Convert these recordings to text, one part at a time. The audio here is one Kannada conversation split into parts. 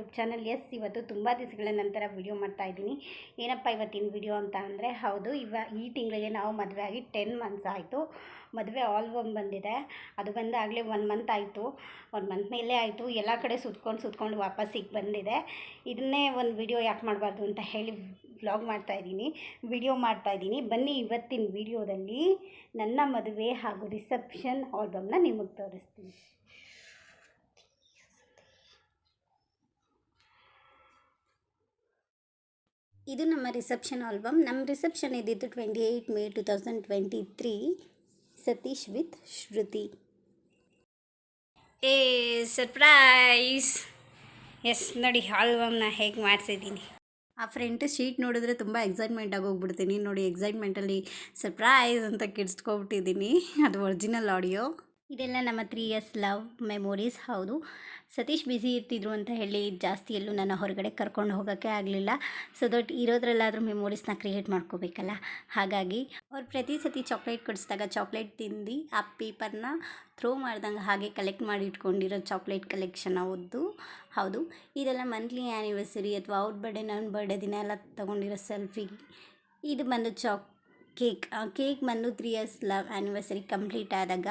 YouTube channel. ಎಸ್ ಇವತ್ತು ತುಂಬ ದಿವಸಗಳ ನಂತರ ವಿಡಿಯೋ ಮಾಡ್ತಾ ಇದ್ದೀನಿ. ಏನಪ್ಪ ಇವತ್ತಿನ ವಿಡಿಯೋ ಅಂತ ಅಂದರೆ, ಹೌದು, ಇವ ಈ ತಿಂಗಳಿಗೆ ನಾವು ಮದುವೆ ಆಗಿ ಟೆನ್ ಮಂತ್ಸ್ ಆಯಿತು. ಮದುವೆ ಆಲ್ಬಮ್ ಬಂದಿದೆ. ಅದು ಬಂದಾಗಲೇ ಒನ್ ಮಂತ್ ಆಯಿತು. ಒನ್ ಮಂತ್ ಮೇಲೆ ಆಯಿತು. ಎಲ್ಲ ಕಡೆ ಸುತ್ಕೊಂಡು ಸುತ್ಕೊಂಡು ವಾಪಸ್ಸಿಗೆ ಬಂದಿದೆ. ಇದನ್ನೇ ಒಂದು ವಿಡಿಯೋ ಯಾಕೆ ಮಾಡಬಾರ್ದು ಅಂತ ಹೇಳಿ ವ್ಲಾಗ್ ಮಾಡ್ತಾ ಇದ್ದೀನಿ. ವಿಡಿಯೋ ಮಾಡ್ತಾ ಇದ್ದೀನಿ. ಬನ್ನಿ ಇವತ್ತಿನ ವಿಡಿಯೋದಲ್ಲಿ ನನ್ನ ಮದುವೆ ಹಾಗೂ ರಿಸೆಪ್ಷನ್ ಆಲ್ಬಮ್ನ ನಿಮಗೆ ತೋರಿಸ್ತೀನಿ. ಇದು ನಮ್ಮ ರಿಸೆಪ್ಷನ್ ಆಲ್ಬಮ್. ನಮ್ಮ ರಿಸೆಪ್ಷನ್ ಇದ್ದಿದ್ದು twenty eight May two thousand twenty three Satish with Shruti. A surprise yes ನೋಡಿ ಆಲ್ಬಮ್ನ ಹೇಗೆ ಮಾಡಿಸಿದ್ದೀನಿ. ಆ ಫ್ರಂಟ್ ಶೀಟ್ ನೋಡಿದ್ರೆ ತುಂಬ ಎಕ್ಸೈಟ್ಮೆಂಟ್ ಆಗೋಗ್ಬಿಡ್ತೀನಿ. ನೋಡಿ ಎಕ್ಸೈಟ್ಮೆಂಟಲ್ಲಿ ಸರ್ಪ್ರೈಸ್ ಅಂತ ಕಿಡ್ಸ್ಕೊಬಿಟ್ಟಿದ್ದೀನಿ. ಅದು ಒರಿಜಿನಲ್ ಆಡಿಯೋ ಇದೆಲ್ಲ ನಮ್ಮ ತ್ರೀ ಇಯರ್ಸ್ ಲವ್ ಮೆಮೊರೀಸ್ ಹೌದು. ಸತೀಶ್ ಬ್ಯುಸಿ ಇರ್ತಿದ್ರು ಅಂತ ಹೇಳಿ ಜಾಸ್ತಿ ಎಲ್ಲೂ ನನ್ನ ಹೊರಗಡೆ ಕರ್ಕೊಂಡು ಹೋಗೋಕ್ಕೆ ಆಗಲಿಲ್ಲ. ಸೊ ದಟ್ ಇರೋದ್ರಲ್ಲಾದರೂ ಮೆಮೊರೀಸ್ನ ಕ್ರಿಯೇಟ್ ಮಾಡ್ಕೋಬೇಕಲ್ಲ. ಹಾಗಾಗಿ ಅವ್ರು ಪ್ರತಿ ಸತಿ ಚಾಕ್ಲೇಟ್ ಕೊಡಿಸಿದಾಗ ಚಾಕ್ಲೇಟ್ ತಿಂದು, ಆ ಪೇಪರ್ನ ಥ್ರೋ ಮಾಡ್ದಂಗೆ ಹಾಗೆ ಕಲೆಕ್ಟ್ ಮಾಡಿ ಇಟ್ಕೊಂಡಿರೋ ಚಾಕ್ಲೇಟ್ ಕಲೆಕ್ಷನ್ ಅವ್ರದ್ದು ಹೌದು. ಇದೆಲ್ಲ ಮಂತ್ಲಿ ಆ್ಯನಿವರ್ಸರಿ ಅಥವಾ ಅವ್ರ ಬರ್ಡೇ ನನ್ನ ಬರ್ಡೇ ದಿನ ಎಲ್ಲ ತೊಗೊಂಡಿರೋ ಸೆಲ್ಫಿ ಇದು ಬಂದು ಚಾಕ್ ಕೇಕ್, ಆ ಕೇಕ್ ಬಂದು three years love anniversary complete ಆದಾಗ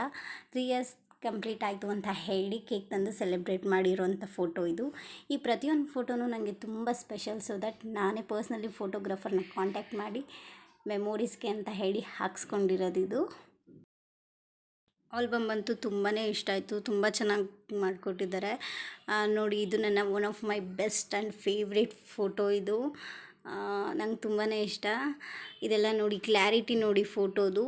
ತ್ರೀ ಇಯರ್ಸ್ ಕಂಪ್ಲೀಟ್ ಆಯಿತು ಅಂತ ಹೇಳಿ ಕೇಕ್ ತಂದು ಸೆಲೆಬ್ರೇಟ್ ಮಾಡಿರೋಂಥ ಫೋಟೋ ಇದು. ಈ ಪ್ರತಿಯೊಂದು ಫೋಟೋನು ನನಗೆ ತುಂಬ ಸ್ಪೆಷಲ್ ಸೊ ದಟ್ ನಾನೇ ಪರ್ಸ್ನಲಿ ಫೋಟೋಗ್ರಾಫರ್ನ ಕಾಂಟ್ಯಾಕ್ಟ್ ಮಾಡಿ ಮೆಮೊರೀಸ್ಗೆ ಅಂತ ಹೇಳಿ ಹಾಕ್ಸ್ಕೊಂಡಿರೋದು ಇದು. ಆಲ್ಬಮ್ ಅಂತೂ ತುಂಬಾ ಇಷ್ಟ ಆಯಿತು, ತುಂಬ ಚೆನ್ನಾಗಿ ಮಾಡಿಕೊಟ್ಟಿದ್ದಾರೆ. ನೋಡಿ ಇದು ನನ್ನ one of my best and favourite photo ಇದು. ನಂಗೆ ತುಂಬಾ ಇಷ್ಟ. ಇದೆಲ್ಲ ನೋಡಿ ಕ್ಲಾರಿಟಿ ನೋಡಿ ಫೋಟೋದು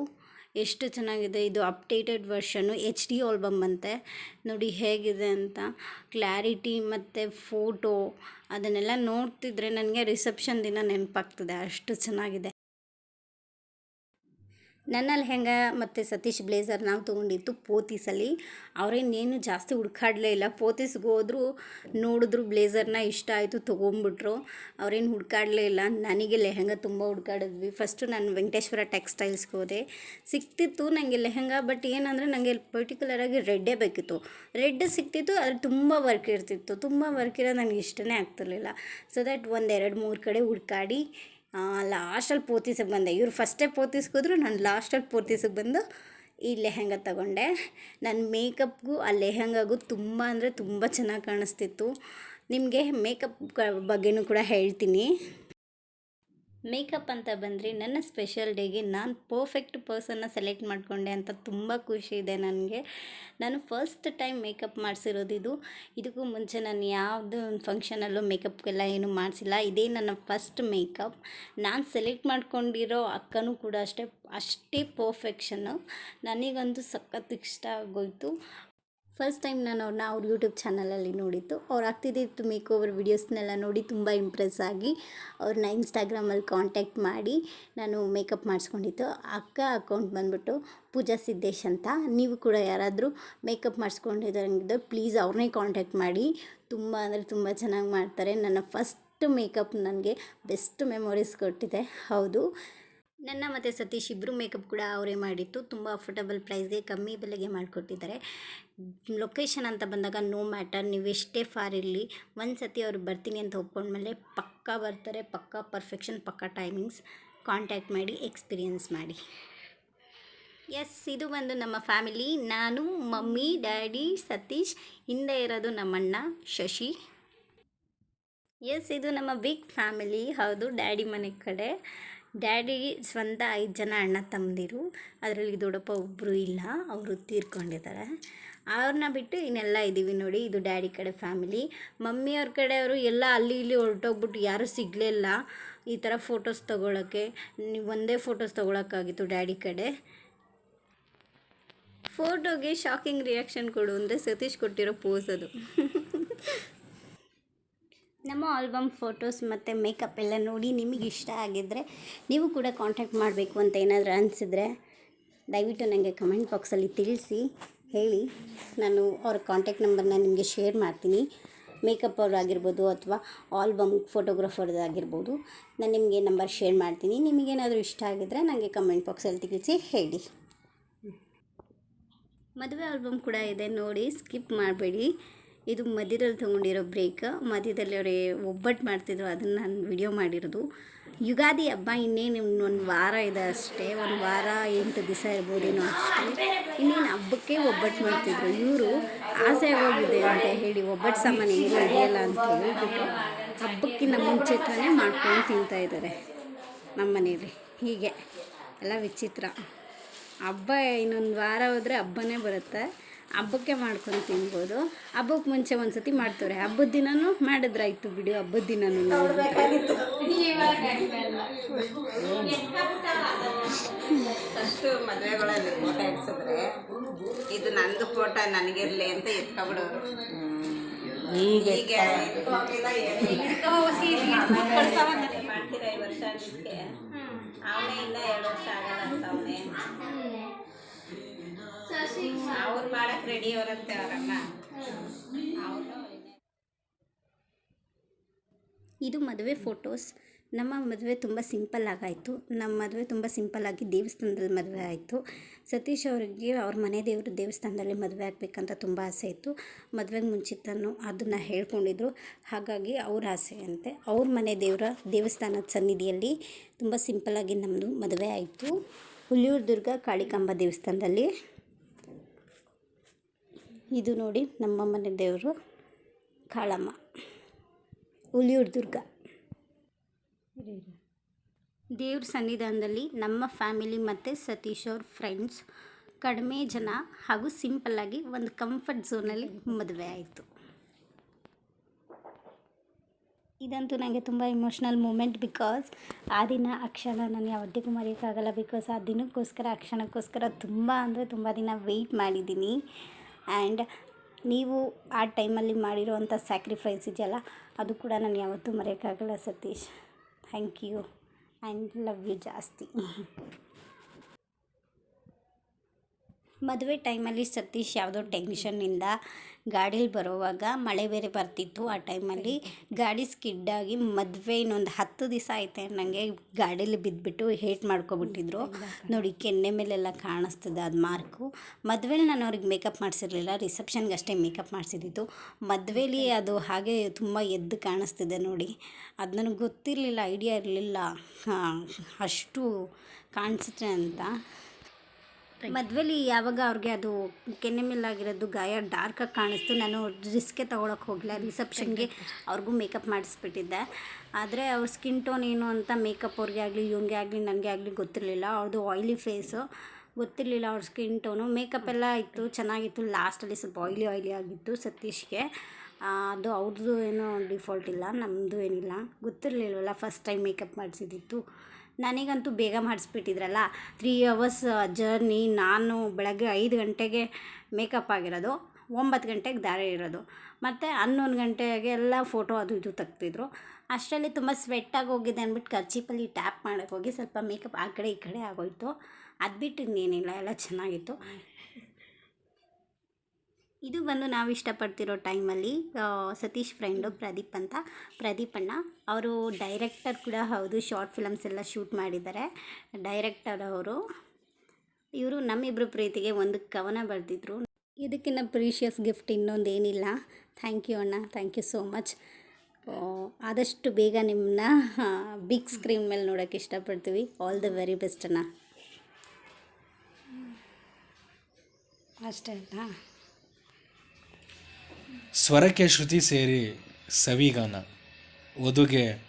ಎಷ್ಟು ಚೆನ್ನಾಗಿದೆ, ಇದು ಅಪ್ಡೇಟೆಡ್ ವರ್ಷನ್ನು ಎಚ್ ಡಿ ಆಲ್ಬಮ್ ಅಂತೆ. ನೋಡಿ ಹೇಗಿದೆ ಅಂತ. ಕ್ಲಾರಿಟಿ ಮತ್ತು ಫೋಟೋ ಅದನ್ನೆಲ್ಲ ನೋಡ್ತಿದ್ರೆ ನನಗೆ ರಿಸೆಪ್ಷನ್ ದಿನ ನೆನಪಾಗ್ತದೆ, ಅಷ್ಟು ಚೆನ್ನಾಗಿದೆ. ನನ್ನ ಲೆಹೆಂಗಾ ಮತ್ತು ಸತೀಶ್ ಬ್ಲೇಸರ್ ನಾವು ತೊಗೊಂಡಿತ್ತು ಪೋತೀಸಲ್ಲಿ. ಅವರೇನೇನು ಜಾಸ್ತಿ ಹುಡ್ಕಾಡಲೇ ಇಲ್ಲ. ಪೋತಿಸ್ಗೆ ಹೋದ್ರು ನೋಡಿದ್ರು ಬ್ಲೇಸರ್ನ ಇಷ್ಟ ಆಯಿತು ತೊಗೊಂಬಿಟ್ರು. ಅವ್ರೇನು ಹುಡ್ಕಾಡಲೇ ಇಲ್ಲ. ನನಗೆ ಲೆಹೆಂಗಾ ತುಂಬ ಹುಡ್ಕಾಡಿದ್ವಿ. ಫಸ್ಟು ನಾನು ವೆಂಕಟೇಶ್ವರ ಟೆಕ್ಸ್ಟೈಲ್ಸ್ಗೆ ಹೋದೆ. ಸಿಕ್ತಿತ್ತು ನನಗೆ ಲೆಹೆಂಗಾ, ಬಟ್ ಏನಂದರೆ ನನಗೆ ಪರ್ಟಿಕ್ಯುಲರಾಗಿ ರೆಡ್ಡೇ ಬೇಕಿತ್ತು. ರೆಡ್ ಸಿಕ್ತಿತ್ತು ಅದ್ರ ತುಂಬ ವರ್ಕ್ ಇರ್ತಿತ್ತು. ತುಂಬ ವರ್ಕ್ ಇರೋದು ನನಗೆ ಇಷ್ಟನೇ ಆಗ್ತಿರ್ಲಿಲ್ಲ. ಸೊ ದಟ್ ಒಂದು ಎರಡು ಮೂರು ಕಡೆ ಹುಡ್ಕಾಡಿ ಲಾಸ್ಟಲ್ಲಿ ಪೂರ್ತಿಸಕ್ಕೆ ಬಂದೆ. ಇವ್ರು ಫಸ್ಟೇ ಪೂರ್ತಿಸ್ಕಿದ್ರು ನಾನು ಲಾಸ್ಟಲ್ಲಿ ಪೂರ್ತಿಸಕ್ಕೆ ಬಂದು ಈ ಲೆಹೆಂಗ ತಗೊಂಡೆ. ನನ್ನ ಮೇಕಪ್ಗೂ ಆ ಲೆಹೆಂಗಾಗೂ ತುಂಬ ಅಂದರೆ ತುಂಬ ಚೆನ್ನಾಗಿ ಕಾಣಿಸ್ತಿತ್ತು. ನಿಮಗೆ ಮೇಕಪ್ ಬಗ್ಗೆನೂ ಕೂಡ ಹೇಳ್ತೀನಿ. ಮೇಕಪ್ ಅಂತ ಬಂದರೆ ನನ್ನ ಸ್ಪೆಷಲ್ ಡೇಗೆ ನಾನು ಪರ್ಫೆಕ್ಟ್ ಪರ್ಸನ್ನ ಸೆಲೆಕ್ಟ್ ಮಾಡಿಕೊಂಡೆ ಅಂತ ತುಂಬ ಖುಷಿ ಇದೆ ನನಗೆ. ನಾನು ಫಸ್ಟ್ ಟೈಮ್ ಮೇಕಪ್ ಮಾಡಿಸಿರೋದು ಇದು. ಇದಕ್ಕೂ ಮುಂಚೆ ನಾನು ಯಾವುದು ಫಂಕ್ಷನಲ್ಲೂ ಮೇಕಪ್ಗೆಲ್ಲ ಏನೂ ಮಾಡಿಸಿಲ್ಲ. ಇದೇ ನನ್ನ ಫಸ್ಟ್ ಮೇಕಪ್. ನಾನು ಸೆಲೆಕ್ಟ್ ಮಾಡ್ಕೊಂಡಿರೋ ಅಕ್ಕನೂ ಕೂಡ ಅಷ್ಟೇ ಅಷ್ಟೇ ಪರ್ಫೆಕ್ಷನ್ನು. ನನಗಂತೂ ಸಖತ್ ಇಷ್ಟ ಆಗೋಯ್ತು. ಫಸ್ಟ್ ಟೈಮ್ ನಾನು ಅವ್ರನ್ನ ಅವ್ರ ಯೂಟ್ಯೂಬ್ ಚಾನಲಲ್ಲಿ ನೋಡಿದ್ದು. ಅವ್ರು ಆಗ್ತಿದ್ದಿತ್ತು ಮೇಕ್ ಓವರ್ ವೀಡಿಯೋಸ್ನೆಲ್ಲ ನೋಡಿ ತುಂಬ ಇಂಪ್ರೆಸ್ ಆಗಿ ಅವ್ರನ್ನ ಇನ್ಸ್ಟಾಗ್ರಾಮಲ್ಲಿ ಕಾಂಟ್ಯಾಕ್ಟ್ ಮಾಡಿ ನಾನು ಮೇಕಪ್ ಮಾಡಿಸ್ಕೊಂಡಿದ್ದು. ಅಕ್ಕ ಅಕೌಂಟ್ ಬಂದುಬಿಟ್ಟು ಪೂಜಾ ಸಿದ್ದೇಶ್ ಅಂತ. ನೀವು ಕೂಡ ಯಾರಾದರೂ ಮೇಕಪ್ ಮಾಡಿಸ್ಕೊಂಡಿದ್ದಾರಂಗಿದ್ರೆ ಪ್ಲೀಸ್ ಅವ್ರನ್ನೇ ಕಾಂಟ್ಯಾಕ್ಟ್ ಮಾಡಿ. ತುಂಬ ಅಂದರೆ ತುಂಬ ಚೆನ್ನಾಗಿ ಮಾಡ್ತಾರೆ. ನನ್ನ ಫಸ್ಟ್ ಮೇಕಪ್ ನನಗೆ ಬೆಸ್ಟ್ ಮೆಮೊರೀಸ್ ಕೊಟ್ಟಿದೆ. ಹೌದು. ನನ್ನ ಮತ್ತು ಸತೀಶ್ ಇಬ್ಬರು ಮೇಕಪ್ ಕೂಡ ಅವರೇ ಮಾಡಿತ್ತು ತುಂಬ ಅಫೋರ್ಡಬಲ್ ಪ್ರೈಸ್ಗೆ ಕಮ್ಮಿ ಬೆಲೆಗೆ ಮಾಡಿಕೊಟ್ಟಿದ್ದಾರೆ. ಲೊಕೇಶನ್ ಅಂತ ಬಂದಾಗ ನೋ ಮ್ಯಾಟರ್ ನೀವು ಎಷ್ಟೇ ಫಾರ್ ಇರಲಿ, ಒಂದು ಸತಿ ಅವ್ರು ಬರ್ತೀನಿ ಅಂತ ಒಪ್ಕೊಂಡ್ಮೇಲೆ ಪಕ್ಕಾ ಬರ್ತಾರೆ, ಪಕ್ಕಾ ಪರ್ಫೆಕ್ಷನ್ ಪಕ್ಕಾ ಟೈಮಿಂಗ್ಸ್ ಕಾಂಟ್ಯಾಕ್ಟ್ ಮಾಡಿ ಎಕ್ಸ್ಪೀರಿಯನ್ಸ್ ಮಾಡಿ. ಎಸ್ ಇದು ಬಂದು ನಮ್ಮ ಫ್ಯಾಮಿಲಿ ನಾನು, ಮಮ್ಮಿ ಡ್ಯಾಡಿ ಸತೀಶ್, ಹಿಂದೆ ಇರೋದು ನಮ್ಮಣ್ಣ, ಶಶಿ. ಎಸ್ ಇದು ನಮ್ಮ ಬಿಗ್ ಫ್ಯಾಮಿಲಿ ಹೌದು ಡ್ಯಾಡಿ ಮನೆ ಕಡೆ. ಡ್ಯಾಡಿ ಸ್ವಂತ ಐದು ಜನ ಅಣ್ಣ ತಮ್ಮದಿರು. ಅದರಲ್ಲಿ ದೊಡ್ಡಪ್ಪ ಒಬ್ಬರು ಇಲ್ಲ, ಅವರು ತೀರ್ಕೊಂಡಿದ್ದಾರೆ. ಅವ್ರನ್ನ ಬಿಟ್ಟು ಇನ್ನೆಲ್ಲ ಇದ್ದೀವಿ ನೋಡಿ, ಇದು ಡ್ಯಾಡಿ ಕಡೆ ಫ್ಯಾಮಿಲಿ. ಮಮ್ಮಿಯವ್ರ ಕಡೆಯವರು ಎಲ್ಲ ಅಲ್ಲಿ ಇಲ್ಲಿ ಹೊರಟೋಗ್ಬಿಟ್ಟು ಯಾರೂ ಸಿಗಲಿಲ್ಲ ಈ ಥರ ಫೋಟೋಸ್ ತೊಗೊಳಕ್ಕೆ, ನೀವು ಒಂದೇ ಫೋಟೋಸ್ ತೊಗೊಳಕ್ಕಾಗಿತ್ತು ಡ್ಯಾಡಿ ಕಡೆ. ಫೋಟೋಗೆ ಶಾಕಿಂಗ್ ರಿಯಾಕ್ಷನ್ ಕೊಡು ಅಂದರೆ ಸತೀಶ್ ಕೊಟ್ಟಿರೋ ಪೋಸ್ ಅದು. ನಮ್ಮ ಆಲ್ಬಮ್, ಫೋಟೋಸ್ ಮತ್ತು ಮೇಕಪ್ ಎಲ್ಲ ನೋಡಿ ನಿಮಗೆ ಇಷ್ಟ ಆಗಿದ್ದರೆ ನೀವು ಕೂಡ ಕಾಂಟ್ಯಾಕ್ಟ್ ಮಾಡಬೇಕು ಅಂತ ಏನಾದರೂ ಅನಿಸಿದ್ರೆ ದಯವಿಟ್ಟು ನನಗೆ ಕಮೆಂಟ್ ಬಾಕ್ಸಲ್ಲಿ ತಿಳಿಸಿ, ಹೇಳಿ. ನಾನು ಅವ್ರ ಕಾಂಟ್ಯಾಕ್ಟ್ ನಂಬರ್ನ ನಿಮಗೆ ಶೇರ್ ಮಾಡ್ತೀನಿ. ಮೇಕಪ್ ಅವ್ರಾಗಿರ್ಬೋದು ಅಥವಾ ಆಲ್ಬಮ್ ಫೋಟೋಗ್ರಾಫರ್ದಾಗಿರ್ಬೋದು ನಾನು ನಿಮಗೆ ನಂಬರ್ ಶೇರ್ ಮಾಡ್ತೀನಿ. ನಿಮಗೇನಾದರೂ ಇಷ್ಟ ಆಗಿದ್ದರೆ ನನಗೆ ಕಮೆಂಟ್ ಬಾಕ್ಸಲ್ಲಿ ತಿಳಿಸಿ, ಹೇಳಿ. ಮದುವೆ ಆಲ್ಬಮ್ ಕೂಡ ಇದೆ, ನೋಡಿ ಸ್ಕಿಪ್ ಮಾಡಬೇಡಿ. ಇದು ಮಧ್ಯದಲ್ಲಿ ತೊಗೊಂಡಿರೋ ಬ್ರೇಕ್, ಮಧ್ಯದಲ್ಲಿ ಅವರೇ ಒಬ್ಬಟ್ಟು ಮಾಡ್ತಿದ್ರು, ಅದನ್ನು ನಾನು ವಿಡಿಯೋ ಮಾಡಿರೋದು. ಯುಗಾದಿ ಹಬ್ಬ ಇನ್ನೇನು ಒಂದು ವಾರ ಇದೆ ಅಷ್ಟೇ, ಒಂದು ವಾರ ಎಂಟು ದಿವಸ ಇರ್ಬೋದೇನೋ ಅಷ್ಟೇ. ಇನ್ನೇನು ಹಬ್ಬಕ್ಕೆ ಒಬ್ಬಟ್ಟು ಮಾಡ್ತಿದ್ರು. ಇವರು ಆಸೆ ಆಗೋಗಿದೆ ಅಂತ ಹೇಳಿ ಒಬ್ಬಟ್ಟು ಸಾಮಾನು ಹೆಂಗೂ ಇದೆಯಲ್ಲ ಅಂತ ಹೇಳಿಬಿಟ್ಟು ಹಬ್ಬಕ್ಕಿಂತ ಮುಂಚೆ ತಾನೇ ಮಾಡ್ಕೊಂಡು ತಿಂತಾ ಇದ್ದಾರೆ ನಮ್ಮ ಮನೆಯಲ್ಲಿ. ಹೀಗೆ. ಎಲ್ಲ ವಿಚಿತ್ರ. ಹಬ್ಬ ಇನ್ನೊಂದು ವಾರ ಹೋದರೆ ಹಬ್ಬನೇ ಬರುತ್ತೆ. ಹಬ್ಬಕ್ಕೆ ಮಾಡ್ಕೊಂಡು ತಿನ್ಬೋದು. ಹಬ್ಬಕ್ಕೆ ಮುಂಚೆ ಒಂದು ಸತಿ ಮಾಡ್ತವ್ರೆ ಹಬ್ಬದ ದಿನನೂ ಮಾಡಿದ್ರಾಯ್ತು ಬಿಡಿ ಹಬ್ಬದ ದಿನನೂ ಫಸ್ಟು ಮದುವೆಗಳಲ್ಲಿ ಫೋಟೋ ಇಡ್ಸಿದ್ರೆ ಇದು ನಂದು ಫೋಟೋ ನನಗಿರ್ಲಿ ಅಂತ ಎತ್ಕೊಬಿಡೋರು. ಈಗ. ಮಾಡ್ತೀರಾ ಈ ವರ್ಷ ಅದಕ್ಕೆ? ಅವನೇ ಇನ್ನ ಎರಡು ವರ್ಷ ಆಗಲ್ಲ ಅಂತ ಅವನೇ ಅವ್ರು ಮಾಡಕ್ ರೆಡಿ ಅವರಂತೆ ಇದು ಮದುವೆ ಫೋಟೋಸ್. ನಮ್ಮ ಮದುವೆ ತುಂಬ ಸಿಂಪಲ್ ಆಗಾಯಿತು. ನಮ್ಮ ಮದುವೆ ತುಂಬ ಸಿಂಪಲ್ಲಾಗಿ ದೇವಸ್ಥಾನದಲ್ಲಿ ಮದುವೆ ಆಯಿತು. ಸತೀಶ್ ಅವರಿಗೆ ಅವ್ರ ಮನೆ ದೇವರು ದೇವಸ್ಥಾನದಲ್ಲಿ ಮದುವೆ ಆಗಬೇಕಂತ ತುಂಬ ಆಸೆ ಇತ್ತು. ಮದುವೆಗೆ ಮುಂಚಿತನೂ ಅದನ್ನು ಹೇಳ್ಕೊಂಡಿದ್ರು. ಹಾಗಾಗಿ ಅವ್ರ ಆಸೆಯಂತೆ ಅವ್ರ ಮನೆ ದೇವರ ದೇವಸ್ಥಾನದ ಸನ್ನಿಧಿಯಲ್ಲಿ ತುಂಬ ಸಿಂಪಲ್ಲಾಗಿ ನಮ್ಮದು ಮದುವೆ ಆಯಿತು. ಹುಲಿಯೂರು ದುರ್ಗ ಕಾಳಿಕಾಂಬ ದೇವಸ್ಥಾನದಲ್ಲಿ. ಇದು ನೋಡಿ ನಮ್ಮ ಮನೆ ದೇವರು ಕಾಳಮ್ಮ, ಹುಲಿಯೂರು ದುರ್ಗ. ದೇವ್ರ ಸನ್ನಿಧಾನದಲ್ಲಿ ನಮ್ಮ ಫ್ಯಾಮಿಲಿ ಮತ್ತು ಸತೀಶ್ ಅವ್ರ ಫ್ರೆಂಡ್ಸ್ ಕಡಿಮೆ ಜನ ಹಾಗೂ ಸಿಂಪಲ್ಲಾಗಿ ಒಂದು ಕಂಫರ್ಟ್ ಝೋನಲ್ಲಿ ಮದುವೆ ಆಯಿತು. ಇದಂತೂ ನನಗೆ ತುಂಬ ಇಮೋಷ್ನಲ್ ಮೂಮೆಂಟ್ ಬಿಕಾಸ್ ಆ ದಿನ ಆ ಕ್ಷಣ ನಾನು ಯಾವತ್ತಿಗೂ ಮರೆಯೋಕ್ಕಾಗಲ್ಲ ಬಿಕಾಸ್ ಆ ದಿನಕ್ಕೋಸ್ಕರ ಅಕ್ಷಣಕ್ಕೋಸ್ಕರ ಕ್ಷಣಕ್ಕೋಸ್ಕರ ತುಂಬ ಅಂದರೆ ತುಂಬ ದಿನ ವೆಯ್ಟ್ ಮಾಡಿದ್ದೀನಿ. ಆ್ಯಂಡ್ ನೀವು ಆ ಟೈಮಲ್ಲಿ ಮಾಡಿರೋವಂಥ ಸ್ಯಾಕ್ರಿಫೈಸ್ ಇದೆಯಲ್ಲ, ಅದು ಕೂಡ ನಾನು ಯಾವತ್ತೂ ಮರೆಯೋಕ್ಕಾಗಲ್ಲ Satish. Thank you. And love you ಜಾಸ್ತಿ. ಮದುವೆ ಟೈಮಲ್ಲಿ ಸತೀಶ್ ಯಾವುದೋ ಟೆನ್ಷನ್ನಿಂದ ಗಾಡೀಲಿ ಬರುವಾಗ ಮಳೆ ಬೇರೆ ಬರ್ತಿತ್ತು ಆ ಟೈಮಲ್ಲಿ. ಗಾಡಿ ಸ್ಕಿಡ್ಡಾಗಿ ಮದುವೆ ಇನ್ನೊಂದು ಹತ್ತು ದಿವಸ ಐತೆ ನನಗೆ ಗಾಡೀಲಿ ಬಿದ್ದುಬಿಟ್ಟು ಹೇಟ್ ಮಾಡ್ಕೊಬಿಟ್ಟಿದ್ರು. ನೋಡಿ ಕೆನ್ನೆ ಮೇಲೆಲ್ಲ ಕಾಣಿಸ್ತದೆ ಅದು ಮಾರ್ಕು. ಮದುವೆಲಿ ನಾನು ಅವ್ರಿಗೆ ಮೇಕಪ್ ಮಾಡಿಸಿರ್ಲಿಲ್ಲ ರಿಸೆಪ್ಷನ್ಗೆ ಅಷ್ಟೇ ಮೇಕಪ್ ಮಾಡಿಸಿದ್ದು ಮದುವೆಲಿ ಅದು ಹಾಗೆ ತುಂಬ ಎದ್ದು ಕಾಣಿಸ್ತಿದೆ ನೋಡಿ. ಅದು ನನಗೆ ಗೊತ್ತಿರಲಿಲ್ಲ ಐಡಿಯಾ ಇರಲಿಲ್ಲ. ಅಷ್ಟು ಕಾಣಿಸುತ್ತೆ ಅಂತ. ಮದುವೆಲಿ ಯಾವಾಗ ಅವ್ರಿಗೆ ಅದು ಕೆನ್ನೆ ಮೇಲಾಗಿರೋದು ಗಾಯ ಡಾರ್ಕಾಗಿ ಕಾಣಿಸ್ತು. ನಾನು ರಿಸ್ಕೇ ತೊಗೊಳಕ್ಕೆ ಹೋಗಲಿಲ್ಲ. ರಿಸೆಪ್ಷನ್ಗೆ ಅವ್ರಿಗೂ ಮೇಕಪ್ ಮಾಡಿಸ್ಬಿಟ್ಟಿದ್ದೆ. ಆದರೆ ಅವ್ರ ಸ್ಕಿನ್ ಟೋನ್ ಏನು ಅಂತ ಮೇಕಪ್ ಅವ್ರಿಗೆ ಆಗಲಿ ಇವ್ನಿಗೆ ಆಗಲಿ ನನಗೆ ಆಗಲಿ ಗೊತ್ತಿರಲಿಲ್ಲ. ಅವ್ರದ್ದು ಆಯ್ಲಿ ಫೇಸು ಗೊತ್ತಿರಲಿಲ್ಲ ಅವ್ರ ಸ್ಕಿನ್ ಟೋನು ಮೇಕಪ್ ಎಲ್ಲ ಇತ್ತು ಚೆನ್ನಾಗಿತ್ತು. ಲಾಸ್ಟಲ್ಲಿ ಸ್ವಲ್ಪ ಆಯ್ಲಿ ಆಯ್ಲಿ ಆಗಿತ್ತು ಸತೀಶ್ಗೆ. ಅದು ಅವ್ರದ್ದು ಏನೂ ಡಿಫಾಲ್ಟ್ ಇಲ್ಲ ನಮ್ಮದು ಏನಿಲ್ಲ. ಗೊತ್ತಿರಲಿಲ್ವಲ್ಲ ಫಸ್ಟ್ ಟೈಮ್ ಮೇಕಪ್ ಮಾಡಿಸಿದ್ದಿತ್ತು ನನಗಂತೂ ಬೇಗ ಮಾಡಿಸ್ಬಿಟ್ಟಿದ್ರಲ್ಲ? ತ್ರೀ ಅವರ್ಸ್ ಜರ್ನಿ ನಾನು ಬೆಳಗ್ಗೆ ಐದು ಗಂಟೆಗೆ ಮೇಕಪ್ ಆಗಿರೋದು, ಒಂಬತ್ತು ಗಂಟೆಗೆ ದಾರಿ ಇರೋದು. ಮತ್ತು ಹನ್ನೊಂದು ಗಂಟೆಗೆ ಎಲ್ಲ ಫೋಟೋ ಅದು ಇದು ತೆಗ್ತಿದ್ರು ಅಷ್ಟರಲ್ಲಿ ತುಂಬ ಸ್ವೆಟ್ಟಾಗಿ ಹೋಗಿದೆ ಅಂದ್ಬಿಟ್ಟು ಖರ್ಚೀಪಲ್ಲಿ ಟ್ಯಾಪ್ ಮಾಡೋಕ್ಕೋಗಿ ಸ್ವಲ್ಪ ಮೇಕಪ್ ಆ ಕಡೆ ಈ ಕಡೆ ಆಗೋಯ್ತು. ಅದು ಬಿಟ್ಟು ಇನ್ನೇನಿಲ್ಲ, ಎಲ್ಲ ಚೆನ್ನಾಗಿತ್ತು. ಇದು ಬಂದು ನಾವು ಇಷ್ಟಪಡ್ತಿರೋ ಟೈಮಲ್ಲಿ ಸತೀಶ್ ಫ್ರೆಂಡು ಪ್ರದೀಪ್ ಅಂತ. ಪ್ರದೀಪ್ ಅಣ್ಣ ಅವರು ಡೈರೆಕ್ಟರ್ ಕೂಡ ಹೌದು ಶಾರ್ಟ್ ಫಿಲಮ್ಸ್ ಎಲ್ಲ ಶೂಟ್ ಮಾಡಿದ್ದಾರೆ. ಡೈರೆಕ್ಟರ್ ಅವರು ಇವರು ನಮ್ಮಿಬ್ಬರು ಪ್ರೀತಿಗೆ ಒಂದು ಕವನ ಬರೆದಿದ್ರು. ಇದಕ್ಕಿಂತ ಪ್ರೀಷಿಯಸ್ ಗಿಫ್ಟ್ ಇನ್ನೊಂದು ಏನಿಲ್ಲ ಥ್ಯಾಂಕ್ ಯು ಅಣ್ಣ ಥ್ಯಾಂಕ್ ಯು ಸೋ ಮಚ್. ಆದಷ್ಟು ಬೇಗ ನಿಮ್ಮನ್ನ ಬಿಗ್ ಸ್ಕ್ರೀನ್ ಮೇಲೆ ನೋಡೋಕ್ಕೆ ಇಷ್ಟಪಡ್ತೀವಿ. ಆಲ್ ದ ವೆರಿ ಬೆಸ್ಟ್ ಅಣ್ಣ. ಅಷ್ಟೇ ಅಲ್ಲ ಸ್ವರಕ್ಕೆ ಶ್ರುತಿ ಸೇರಿ ಸವಿಗಾನ, ವಧುಗೆ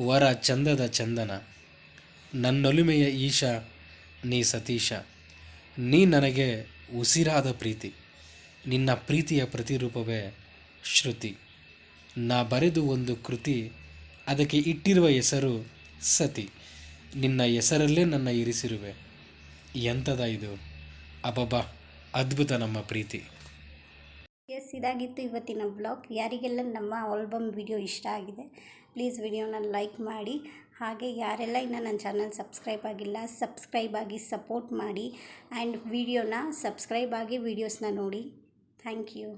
ವರ ಚಂದದ ಚಂದನ, ನನ್ನೊಲುಮೆಯ ಈಶ ನೀ ಸತೀಶ, ನೀ ನನಗೆ ಉಸಿರಾದ ಪ್ರೀತಿ, ನಿನ್ನ ಪ್ರೀತಿಯ ಪ್ರತಿರೂಪವೇ ಶ್ರುತಿ. ನಾ ಬರೆದು ಒಂದು ಕೃತಿ, ಅದಕ್ಕೆ ಇಟ್ಟಿರುವ ಹೆಸರು ಸತಿ. ನಿನ್ನ ಹೆಸರಲ್ಲೇ ನನ್ನ ಇರಿಸಿರುವೆ. ಎಂಥದ ಇದು? ಅಬಬಾ ಅದ್ಭುತ ನಮ್ಮ ಪ್ರೀತಿ. ಎಸ್, ಇದಾಗಿತ್ತು ಇವತ್ತಿನ ಬ್ಲಾಗ್ ಯಾರಿಗೆಲ್ಲ ನಮ್ಮ ಆಲ್ಬಮ್ ವಿಡಿಯೋ ಇಷ್ಟ ಆಗಿದೆ ಪ್ಲೀಸ್ ವಿಡಿಯೋನ ಲೈಕ್ ಮಾಡಿ. ಹಾಗೆ ಯಾರೆಲ್ಲ ಇನ್ನು ನನ್ನ ಚಾನಲ್ ಸಬ್ಸ್ಕ್ರೈಬ್ ಆಗಿಲ್ಲ ಸಬ್ಸ್ಕ್ರೈಬ್ ಆಗಿ ಸಪೋರ್ಟ್ ಮಾಡಿ. ಆ್ಯಂಡ್ ವಿಡಿಯೋನ ಸಬ್ಸ್ಕ್ರೈಬ್ ಆಗಿ ವೀಡಿಯೋಸ್ನ ನೋಡಿ. Thank you